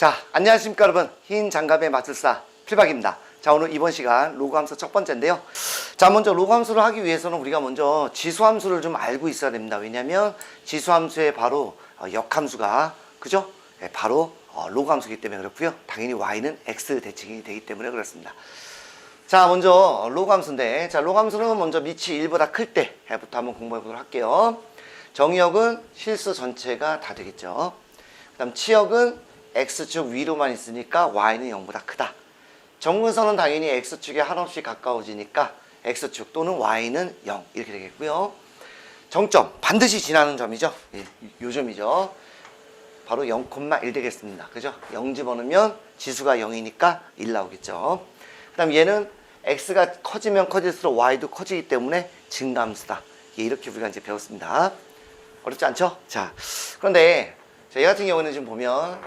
자, 안녕하십니까 여러분. 흰 장갑의 마술사 필박입니다. 자, 오늘 이번 시간 로그 함수 첫 번째인데요. 자, 먼저 로그 함수를 하기 위해서는 우리가 먼저 지수 함수를 좀 알고 있어야 됩니다. 왜냐면 지수 함수의 바로 어, 역함수가 그죠? 예, 바로 어, 로그 함수이기 때문에 그렇고요. 당연히 y는 x 대칭이 되기 때문에 그렇습니다. 자, 먼저 로그 함수인데, 자, 로그 함수는 먼저 밑이 1보다 클 때부터 한번 공부해 보도록 할게요. 정의역은 실수 전체가 다 되겠죠. 그 다음 치역은 x축 위로만 있으니까 y는 0보다 크다. 정근선은 당연히 x축에 한없이 가까워지니까 x축 또는 y는 0 이렇게 되겠고요. 정점 반드시 지나는 점이죠. 예, 요 점이죠. 바로 0,1 되겠습니다. 그죠? 0 집어넣으면 지수가 0이니까 1 나오겠죠. 그 다음 얘는 x가 커지면 커질수록 y도 커지기 때문에 증감수다. 예, 이렇게 우리가 이제 배웠습니다. 어렵지 않죠? 자, 그런데 저희 같은 경우는 지금 보면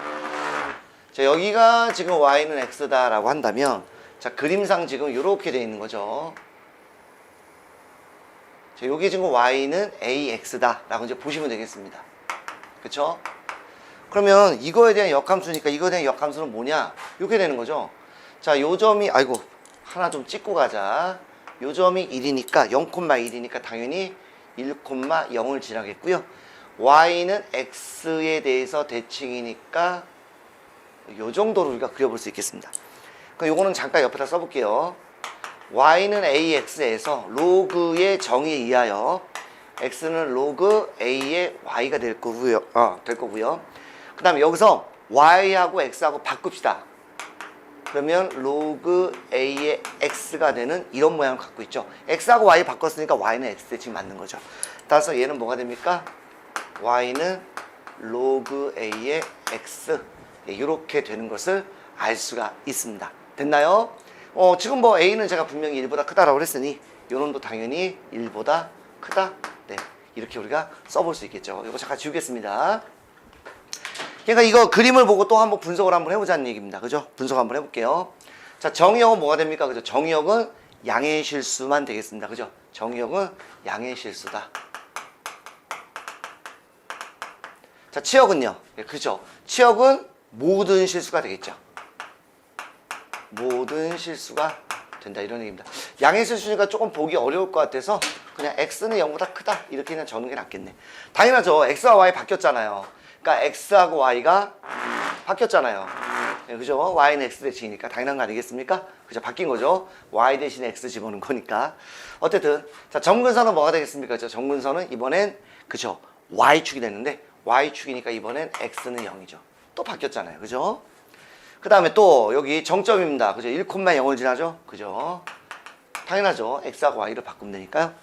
자, 여기가 지금 y는 x다 라고 한다면 자, 그림상 지금 이렇게 돼 있는 거죠. 자, 여기 지금 y는 ax다 라고 이제 보시면 되겠습니다. 그렇죠? 그러면 이거에 대한 역함수니까 이거에 대한 역함수는 뭐냐? 이렇게 되는 거죠. 자, 요 점이 아이고 하나 좀 찍고 가자. 요 점이 1이니까 0,1이니까 당연히 1,0을 지나겠고요. Y는 x에 대해서 대칭이니까 요 정도로 우리가 그려볼 수 있겠습니다. 그럼 요거는 잠깐 옆에다 써볼게요. y는 ax에서 로그의 정의에 의하여 x는 로그 a의 y가 될 거고요. 어, 될 거고요. 그 다음에 여기서 y하고 x하고 바꿉시다. 그러면 로그 a의 x가 되는 이런 모양을 갖고 있죠. x하고 y 바꿨으니까 y는 x에 지금 맞는 거죠. 따라서 얘는 뭐가 됩니까? Y는 로그 a의 x 이렇게 되는 것을 알 수가 있습니다. 됐나요? 어, 지금 뭐 a는 제가 분명히 1보다 크다라고 했으니 요놈도 당연히 1보다 크다. 네, 이렇게 우리가 써볼 수 있겠죠. 이거 잠깐 지우겠습니다. 그러니까 이거 그림을 보고 또 한번 분석을 한번 해보자는 얘기입니다. 그죠? 분석 한번 해볼게요. 자, 정의역은 뭐가 됩니까? 그죠? 정의역은 양의 실수만 되겠습니다. 그죠? 정의역은 양의 실수다. 자, 치역은요? 예, 그죠? 치역은 모든 실수가 되겠죠. 모든 실수가 된다 이런 얘기입니다. 양의 실수니까 조금 보기 어려울 것 같아서 그냥 x는 0보다 크다 이렇게 그냥 적는 게 낫겠네. 당연하죠. x와 y 바뀌었잖아요. 그러니까 x하고 y가 바뀌었잖아요. 예, 그죠? y는 x 대칭이니까 당연한 거 아니겠습니까? 그죠? 바뀐 거죠. y 대신에 x 집어넣은 거니까. 어쨌든 자 정근선은 뭐가 되겠습니까? 저 정근선은 이번엔 그죠? y축이 됐는데 y축이니까 이번엔 x는 0이죠. 또 바뀌었잖아요. 그죠? 그 다음에 또 여기 정점입니다. 그죠? 1,0을 지나죠? 그죠? 당연하죠. x하고 y를 바꾸면 되니까요.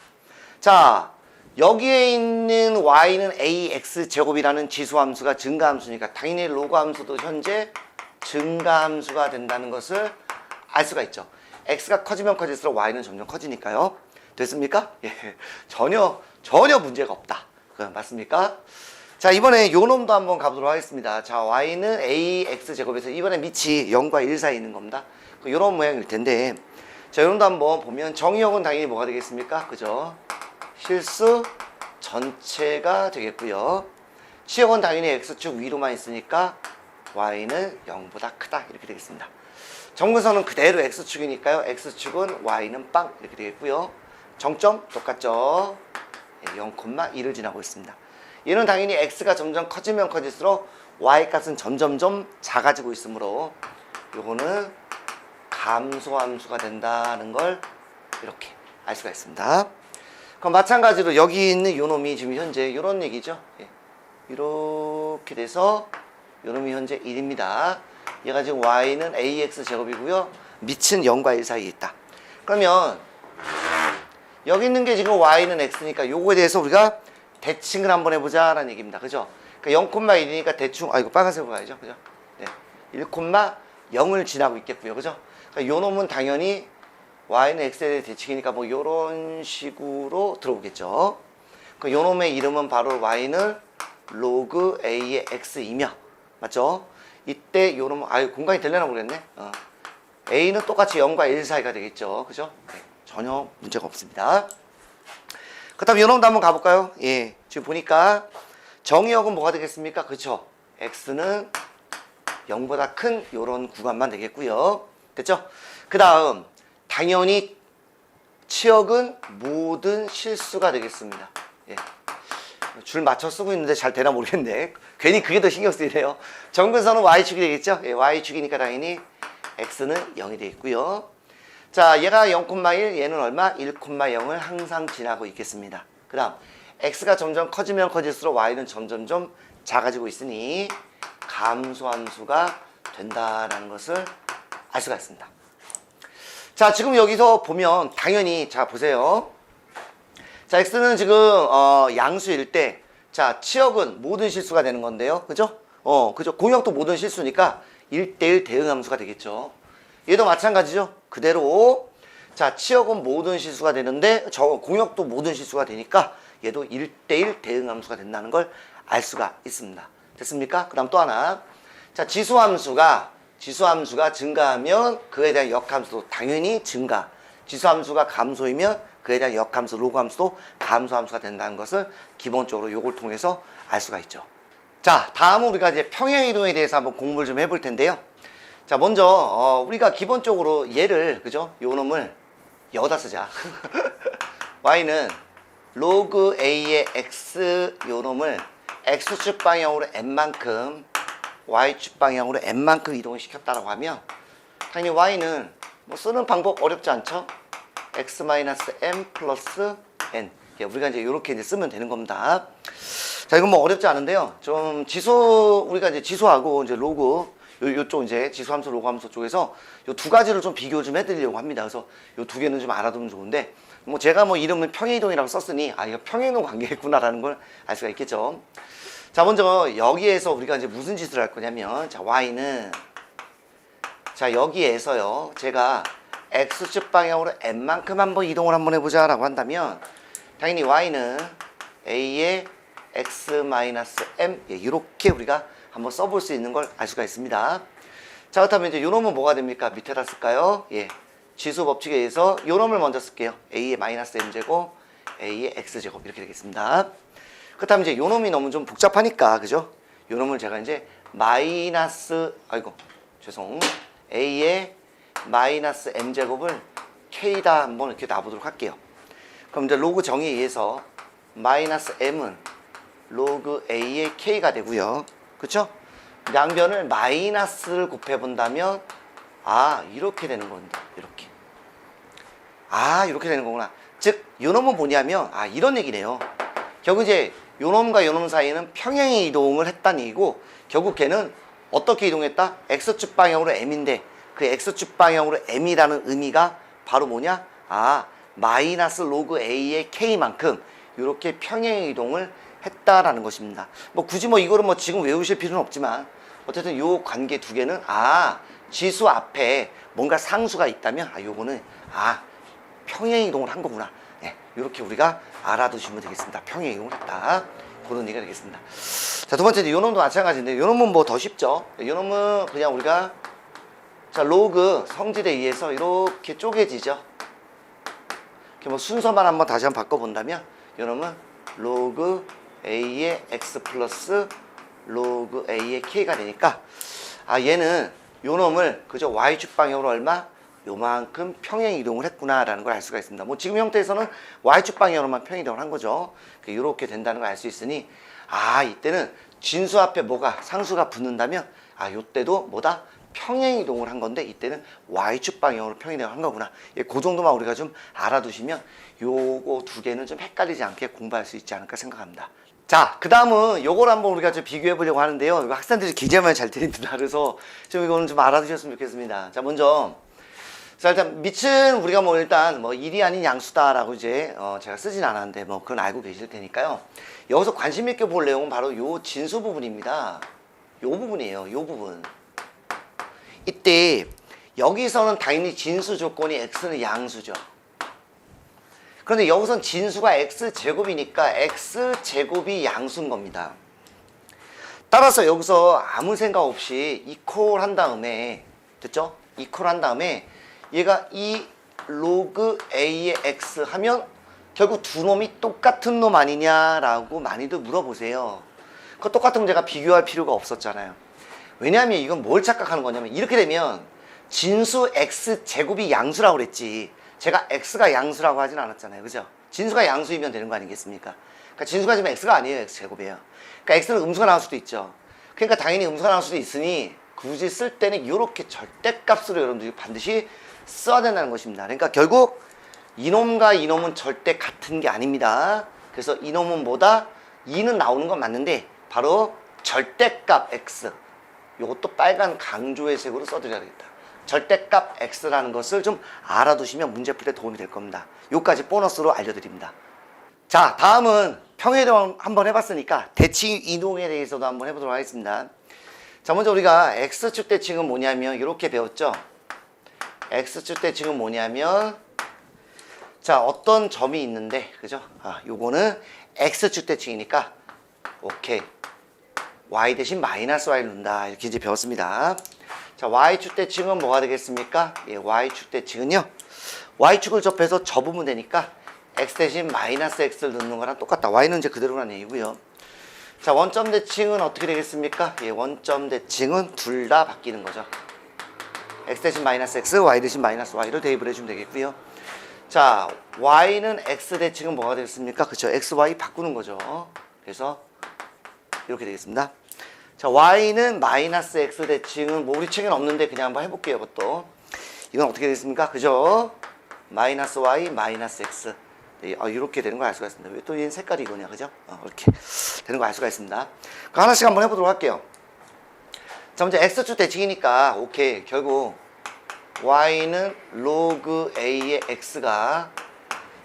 자, 여기에 있는 y는 ax 제곱이라는 지수함수가 증가함수니까 당연히 로그함수도 현재 증가함수가 된다는 것을 알 수가 있죠. x가 커지면 커질수록 y는 점점 커지니까요. 됐습니까? 예. 전혀 전혀 문제가 없다. 그 맞습니까? 자 이번에 요 놈도 한번 가보도록 하겠습니다. 자 y는 ax 제곱에서 이번에 밑이 0과 1 사이에 있는 겁니다. 이런 모양일 텐데 자 요놈도 한번 보면 정의역은 당연히 뭐가 되겠습니까? 그죠? 실수 전체가 되겠고요. 치역은 당연히 x축 위로만 있으니까 y는 0보다 크다 이렇게 되겠습니다. 정근선은 그대로 x축이니까요. x축은 y는 빵 이렇게 되겠고요. 정점 똑같죠? 0,1을 지나고 있습니다. 얘는 당연히 x가 점점 커지면 커질수록 y 값은 점점점 작아지고 있으므로 요거는 감소함수가 된다는 걸 이렇게 알 수가 있습니다. 그럼 마찬가지로 여기 있는 요 놈이 지금 현재 요런 얘기죠. 예. 이렇게 돼서 요 놈이 현재 1입니다. 얘가 지금 y는 ax 제곱이고요. 밑은 0과 1 사이에 있다. 그러면 여기 있는 게 지금 y는 x니까 요거에 대해서 우리가 대칭을 한번 해보자 라는 얘기입니다. 그죠? 그러니까 0,1이니까 대충, 아, 이거 빨간색으로 가야죠. 그죠? 네. 1,0을 지나고 있겠고요. 그죠? 그러니까 요 놈은 당연히 y는 x에 대해 대칭이니까 뭐 요런 식으로 들어오겠죠. 그 요 놈의 이름은 바로 y는 로그 a의 x이며, 맞죠? 이때 요 놈은, 아유, 공간이 되려나 모르겠네. 어. a는 똑같이 0과 1 사이가 되겠죠. 그죠? 네. 전혀 문제가 없습니다. 그 다음 요놈도 한번 가볼까요? 예. 지금 보니까 정의역은 뭐가 되겠습니까? 그쵸? x는 0보다 큰 요런 구간만 되겠고요. 됐죠? 그 다음 당연히 치역은 모든 실수가 되겠습니다. 예. 줄 맞춰 쓰고 있는데 잘 되나 모르겠네. 괜히 그게 더 신경 쓰이네요. 정근선은 y축이 되겠죠? 예, y축이니까 당연히 x는 0이 되겠고요. 자, 얘가 0,1, 얘는 얼마? 1,0을 항상 지나고 있겠습니다. 그 다음 x가 점점 커지면 커질수록 y는 점점점 작아지고 있으니 감소함수가 된다라는 것을 알 수가 있습니다. 자, 지금 여기서 보면 당연히 자 보세요. 자, x는 지금 어, 양수일 때, 자, 치역은 모든 실수가 되는 건데요. 그죠? 어, 그죠? 공역도 모든 실수니까 1대1 대응 함수가 되겠죠. 얘도 마찬가지죠. 그대로 자, 치역은 모든 실수가 되는데 저 공역도 모든 실수가 되니까 얘도 1대1 대응 함수가 된다는 걸 알 수가 있습니다. 됐습니까? 그 다음 또 하나. 자, 지수 함수가 지수 함수가 증가하면 그에 대한 역함수도 당연히 증가. 지수 함수가 감소이면 그에 대한 역함수, 로그 함수도 감소 함수가 된다는 것을 기본적으로 요걸 통해서 알 수가 있죠. 자, 다음은 우리가 이제 평행 이동에 대해서 한번 공부를 좀 해볼 텐데요. 자, 먼저 어, 우리가 기본적으로 얘를 그죠? 요 놈을 여기다 쓰자. y는 로그 a의 x 요 놈을 x축 방향으로 n만큼 y축 방향으로 n만큼 이동을 시켰다라고 하면 당연히 y는 뭐 쓰는 방법 어렵지 않죠? x-m 플러스 n 예, 우리가 이제 이렇게 이제 쓰면 되는 겁니다. 자, 이건 뭐 어렵지 않은데요. 좀 지수 우리가 이제 지수하고 이제 로그 요, 요쪽 이제 지수 함수, 로그 함수 쪽에서 요 두 가지를 좀 비교 좀 해드리려고 합니다. 그래서 요 두 개는 좀 알아두면 좋은데 뭐 제가 뭐 이름은 평행이동이라고 썼으니 아 이거 평행이동 관계겠구나라는 걸 알 수가 있겠죠. 자 먼저 여기에서 우리가 이제 무슨 짓을 할 거냐면 자 y는 자 여기에서요 제가 x축 방향으로 n만큼 한번 이동을 한번 해보자 라고 한다면 당연히 y는 a의 x-m 예, 이렇게 우리가 한번 써볼 수 있는 걸 알 수가 있습니다. 자 그렇다면 이제 요 놈은 뭐가 됩니까? 밑에다 쓸까요? 예, 지수 법칙에 의해서 요 놈을 먼저 쓸게요. a의 마이너스 m제곱, a의 x제곱 이렇게 되겠습니다. 그렇다면 이제 요 놈이 너무 좀 복잡하니까 그죠? 요 놈을 제가 이제 마이너스 아이고 죄송 a의 마이너스 m제곱을 k다 한번 이렇게 놔보도록 할게요. 그럼 이제 로그 정의에 의해서 마이너스 m은 로그 a의 k가 되고요. 그쵸? 양변을 마이너스를 곱해본다면 아 이렇게 되는 겁니다. 이렇게. 아 이렇게 되는 거구나. 즉 요놈은 뭐냐면 아 이런 얘기네요. 결국 이제 요놈과 요놈 사이는 평행의 이동을 했다는 얘기고 결국 걔는 어떻게 이동했다? x축 방향으로 m인데 그 x축 방향으로 m이라는 의미가 바로 뭐냐? 아 마이너스 로그 a의 k만큼 이렇게 평행 이동을 했다라는 것입니다. 뭐 굳이 뭐 이거를 뭐 지금 외우실 필요는 없지만 어쨌든 요 관계 두 개는 아 지수 앞에 뭔가 상수가 있다면 아 요거는 아 평행 이동을 한 거구나. 예, 이렇게 우리가 알아두시면 되겠습니다. 평행 이동을 했다. 그런 얘기가 되겠습니다. 자, 두 번째, 요 놈도 마찬가지인데, 요 놈은 뭐 더 쉽죠? 요 놈은 그냥 우리가, 자, 로그 성질에 의해서 이렇게 쪼개지죠? 이렇게 뭐 순서만 한번 다시 한번 바꿔본다면, 요 놈은 로그 a의 x 플러스 로그 a의 k가 되니까, 아, 얘는 요 놈을 그저 y축 방향으로 얼마? 요만큼 평행 이동을 했구나라는 걸 알 수가 있습니다. 뭐 지금 형태에서는 y축 방향으로만 평행 이동을 한 거죠. 이렇게 된다는 걸 알 수 있으니 아 이때는 진수 앞에 뭐가 상수가 붙는다면 아 요때도 뭐다 평행 이동을 한 건데 이때는 y축 방향으로 평행 이동을 한 거구나. 예, 그 정도만 우리가 좀 알아두시면 요거 두 개는 좀 헷갈리지 않게 공부할 수 있지 않을까 생각합니다. 자, 그 다음은 요걸 한번 우리가 좀 비교해 보려고 하는데요. 학생들이 굉장히 잘 들립니다. 그래서 좀 이거는 좀 알아두셨으면 좋겠습니다. 자, 먼저 자 일단 밑은 우리가 뭐 일단 뭐 일이 아닌 양수다라고 이제 어 제가 쓰진 않았는데 뭐 그건 알고 계실 테니까요. 여기서 관심 있게 볼 내용은 바로 요 진수 부분입니다. 요 부분이에요. 요 부분. 이때 여기서는 당연히 진수 조건이 x는 양수죠. 그런데 여기선 진수가 x 제곱이니까 x 제곱이 양수인 겁니다. 따라서 여기서 아무 생각 없이 이퀄 한 다음에 됐죠? 이퀄 한 다음에 얘가 이 로그 a의 x 하면 결국 두 놈이 똑같은 놈 아니냐라고 많이들 물어보세요. 그 똑같은 거 제가 비교할 필요가 없었잖아요. 왜냐하면 이건 뭘 착각하는 거냐면 이렇게 되면 진수 x 제곱이 양수라고 그랬지. 제가 x가 양수라고 하진 않았잖아요. 그죠? 진수가 양수이면 되는 거 아니겠습니까? 그러니까 진수가 지금 x가 아니에요. x 제곱이에요. 그러니까 x는 음수가 나올 수도 있죠. 그러니까 당연히 음수가 나올 수도 있으니 굳이 쓸 때는 이렇게 절대값으로 여러분들이 반드시 써야 된다는 것입니다. 그러니까 결국 이놈과 이놈은 절대 같은 게 아닙니다. 그래서 이놈은 뭐다? 2는 나오는 건 맞는데 바로 절대값 x. 이것도 빨간 강조의 색으로 써드려야 겠다 절대값 x라는 것을 좀 알아두시면 문제 풀 때 도움이 될 겁니다. 요까지 보너스로 알려드립니다. 자, 다음은 평행이동 한번 해봤으니까 대칭 이동에 대해서도 한번 해보도록 하겠습니다. 자, 먼저 우리가 x축 대칭은 뭐냐면 이렇게 배웠죠. x축 대칭은 뭐냐면 자, 어떤 점이 있는데, 그죠? 아, 요거는 x축 대칭이니까 오케이. Y 대신 마이너스 y를 넣는다. 이렇게 이제 배웠습니다. 자, y축 대칭은 뭐가 되겠습니까? 예, y축 대칭은요. y축을 접해서 접으면 되니까 x 대신 마이너스 x를 넣는 거랑 똑같다. y는 이제 그대로라는 얘기고요. 자, 원점 대칭은 어떻게 되겠습니까? 예, 원점 대칭은 둘 다 바뀌는 거죠. x 대신 마이너스 x, y 대신 마이너스 y로 대입을 해주면 되겠고요. 자, y는 x 대칭은 뭐가 되겠습니까? 그쵸, x, y 바꾸는 거죠. 그래서 이렇게 되겠습니다. 자, y는 마이너스 x 대칭은 뭐 우리 책에는 없는데 그냥 한번 해볼게요. 이것도. 이건 어떻게 되겠습니까? 그죠? 마이너스 y, 마이너스 x. 네, 아, 이렇게 되는 걸 알 수가 있습니다. 왜 또 얘는 색깔이 이거냐, 그죠? 어, 이렇게 되는 걸 알 수가 있습니다. 그 하나씩 한번 해보도록 할게요. 자, 먼저 x축 대칭이니까, 오케이. 결국, y는 로그 a의 x가,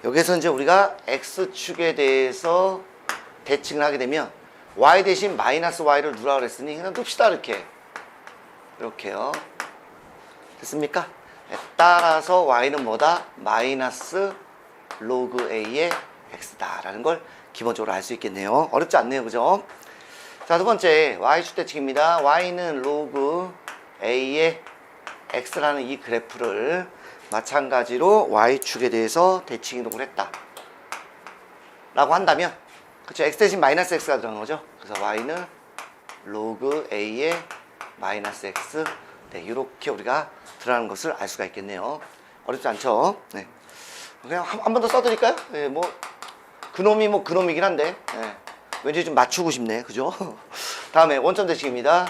여기서 이제 우리가 x축에 대해서 대칭을 하게 되면, y 대신 마이너스 y를 누라 그랬으니, 그냥 둡시다, 이렇게. 이렇게요. 됐습니까? 네, 따라서 y는 뭐다? 마이너스 로그 a의 x다 라는 걸 기본적으로 알 수 있겠네요. 어렵지 않네요. 그죠? 자, 두 번째 y축 대칭입니다. y는 로그 a의 x라는 이 그래프를 마찬가지로 y축에 대해서 대칭 이동을 했다. 라고 한다면 그쵸 x 대신 마이너스 x가 들어간 거죠. 그래서 y는 로그 a의 마이너스 x 네, 이렇게 우리가 들어가는 것을 알 수가 있겠네요. 어렵지 않죠? 네. 그냥 한 번 더 써드릴까요? 네, 뭐 그놈이 뭐 그놈이긴 한데 네. 왠지 좀 맞추고 싶네, 그죠? 다음에 원점 대칭입니다.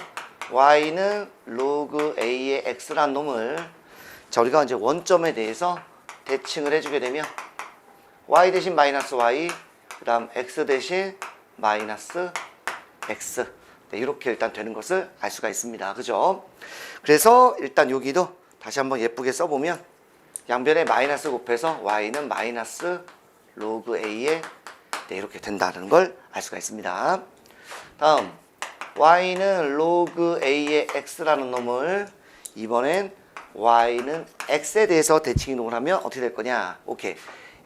y는 로그 a의 x란 놈을 자 우리가 이제 원점에 대해서 대칭을 해주게 되면 y 대신 마이너스 y 그 다음 x 대신 마이너스 x 네, 이렇게 일단 되는 것을 알 수가 있습니다. 그죠? 그래서 일단 여기도 다시 한번 예쁘게 써보면 양변에 마이너스 곱해서 y는 마이너스 로그 a에 네, 이렇게 된다는 걸 알 수가 있습니다. 다음 y는 로그 a의 x라는 놈을 이번엔 y는 x에 대해서 대칭 이동을 하면 어떻게 될 거냐? 오케이.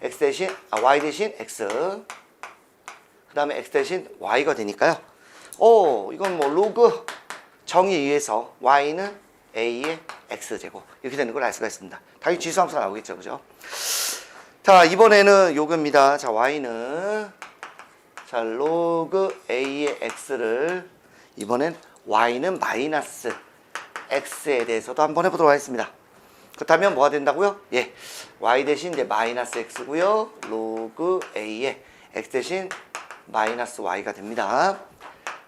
X 대신 아, y 대신 x 그 다음에 x 대신 y가 되니까요. 오, 이건 뭐 로그 정의에 의해서 y는 a의 x제곱 이렇게 되는 걸 알 수가 있습니다. 당연히 지수함수가 나오겠죠. 그죠? 자, 이번에는 요겁니다. 자, y는 자, 로그 a의 x를 이번엔 y는 마이너스 x에 대해서도 한번 해보도록 하겠습니다. 그렇다면 뭐가 된다고요? 예, y 대신 이제 마이너스 x고요. 로그 a의 x 대신 마이너스 y가 됩니다.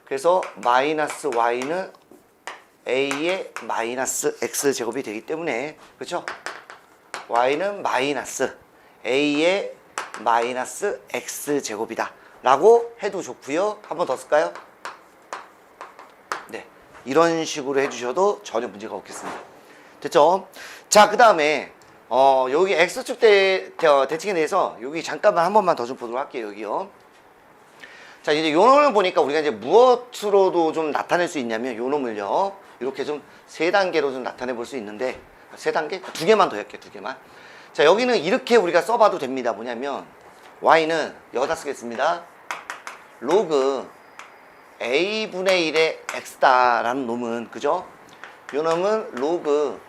그래서 마이너스 y는 a의 마이너스 x 제곱이 되기 때문에 그렇죠? y는 마이너스 a의 마이너스 x 제곱이다 라고 해도 좋고요 한 번 더 쓸까요? 네 이런 식으로 해주셔도 전혀 문제가 없겠습니다 됐죠? 자 그 다음에 어 여기 x축 대, 대, 대칭에 대해서 여기 잠깐만 한 번만 더 좀 보도록 할게요 여기요. 자 이제 요 놈을 보니까 우리가 이제 무엇으로도 좀 나타낼 수 있냐면 요 놈을요. 이렇게 좀 세 단계로 좀 나타내 볼 수 있는데 세 단계? 두 개만 더 할게요 두 개만. 자 여기는 이렇게 우리가 써봐도 됩니다. 뭐냐면 y는 여기다 쓰겠습니다. 로그 a분의 1의 x다라는 놈은 그죠? 요 놈은 로그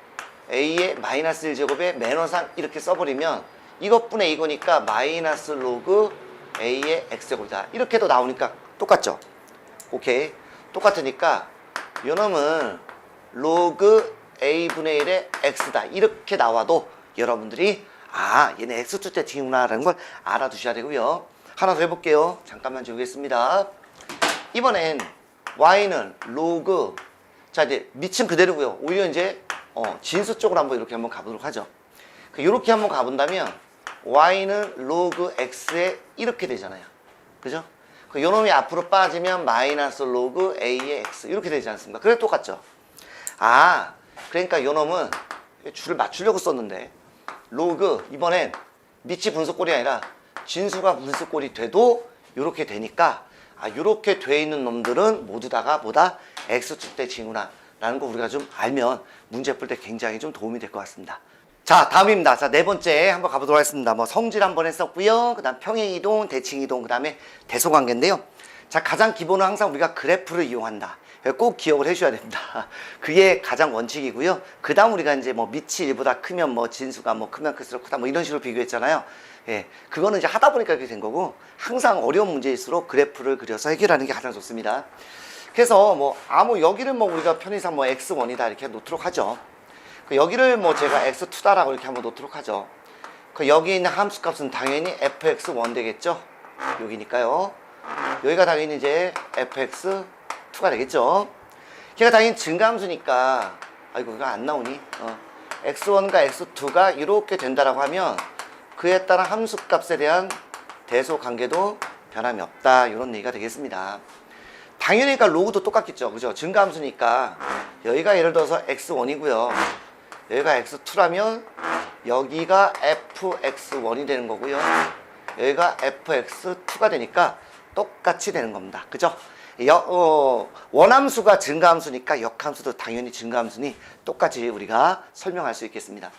a의 마이너스 1제곱에 매너상 이렇게 써버리면 이것분의 이거니까 마이너스 로그 a의 x제곱이다. 이렇게도 나오니까 똑같죠? 오케이. 똑같으니까 요 놈은 로그 a분의 1의 x다. 이렇게 나와도 여러분들이 아 얘네 x2 때 징후나라는 걸 알아두셔야 되고요. 하나 더 해볼게요. 잠깐만 주겠습니다. 이번엔 y는 로그 자 이제 미친 그대로고요. 오히려 이제 어, 진수 쪽으로 한번 이렇게 한번 가보도록 하죠 이렇게 한번 가본다면 y는 로그 x에 이렇게 되잖아요 그죠? 그 요놈이 앞으로 빠지면 마이너스 로그 a의 x 이렇게 되지 않습니까? 그래 똑같죠? 아 그러니까 요놈은 줄을 맞추려고 썼는데 로그 이번엔 밑이 분수꼴이 아니라 진수가 분수꼴이 돼도 이렇게 되니까 아 이렇게 돼 있는 놈들은 모두 다가 뭐다 x축 대 징후나 라는 거 우리가 좀 알면 문제 풀 때 굉장히 좀 도움이 될 것 같습니다. 자 다음입니다. 자 네 번째 한번 가보도록 하겠습니다. 뭐 성질 한번 했었고요. 그 다음 평행이동, 대칭이동, 그 다음에 대소관계인데요. 자 가장 기본은 항상 우리가 그래프를 이용한다. 꼭 기억을 해줘야 됩니다. 그게 가장 원칙이고요. 그 다음 우리가 이제 뭐 밑이 1보다 크면 뭐 진수가 뭐 크면 클수록 크다 뭐 이런 식으로 비교했잖아요. 예, 그거는 이제 하다 보니까 그렇게 된 거고 항상 어려운 문제일수록 그래프를 그려서 해결하는 게 가장 좋습니다. 그래서 뭐 아무 여기를 뭐 우리가 편의상 뭐 x1이다 이렇게 놓도록 하죠. 그 여기를 뭐 제가 x2다라고 이렇게 한번 놓도록 하죠. 그 여기 있는 함수 값은 당연히 fx1 되겠죠. 여기니까요. 여기가 당연히 이제 fx2가 되겠죠. 걔가 당연히 증가함수니까 아이고 이거 안 나오니? 어. x1과 x2가 이렇게 된다라고 하면 그에 따른 함수 값에 대한 대소 관계도 변함이 없다 이런 얘기가 되겠습니다. 당연히 그러니까 로그도 똑같겠죠. 그죠? 증가함수니까 여기가 예를 들어서 x1이고요. 여기가 x2라면 여기가 fx1이 되는 거고요. 여기가 fx2가 되니까 똑같이 되는 겁니다. 그죠? 여, 어, 원함수가 증가함수니까 역함수도 당연히 증가함수니 똑같이 우리가 설명할 수 있겠습니다.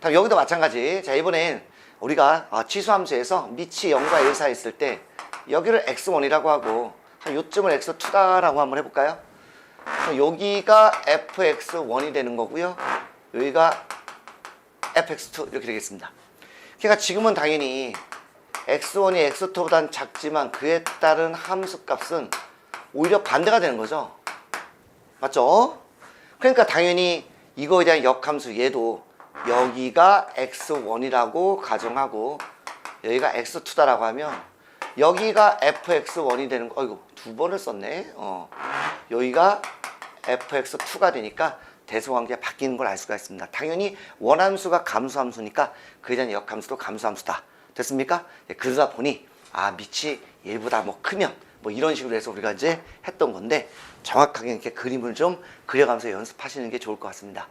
다음 여기도 마찬가지. 자 이번엔 우리가 어, 치수함수에서 밑이 0과 1 사이 있을 때 여기를 x1이라고 하고 한 요쯤을 x2다라고 한번 해볼까요? 여기가 fx1이 되는 거고요. 여기가 fx2 이렇게 되겠습니다. 그러니까 지금은 당연히 x1이 x2보다는 작지만 그에 따른 함수 값은 오히려 반대가 되는 거죠. 맞죠? 그러니까 당연히 이거에 대한 역함수 얘도 여기가 x1이라고 가정하고 여기가 x2다라고 하면 여기가 fx1이 되는 거 어이구 두 번을 썼네 어. 여기가 fx2가 되니까 대소관계가 바뀌는 걸 알 수가 있습니다 당연히 원함수가 감수함수니까 그에 대한 역함수도 감수함수다 됐습니까? 예, 그러다 보니 아 밑이 얘보다 뭐 크면 뭐 이런 식으로 해서 우리가 이제 했던 건데 정확하게 이렇게 그림을 좀 그려가면서 연습하시는 게 좋을 것 같습니다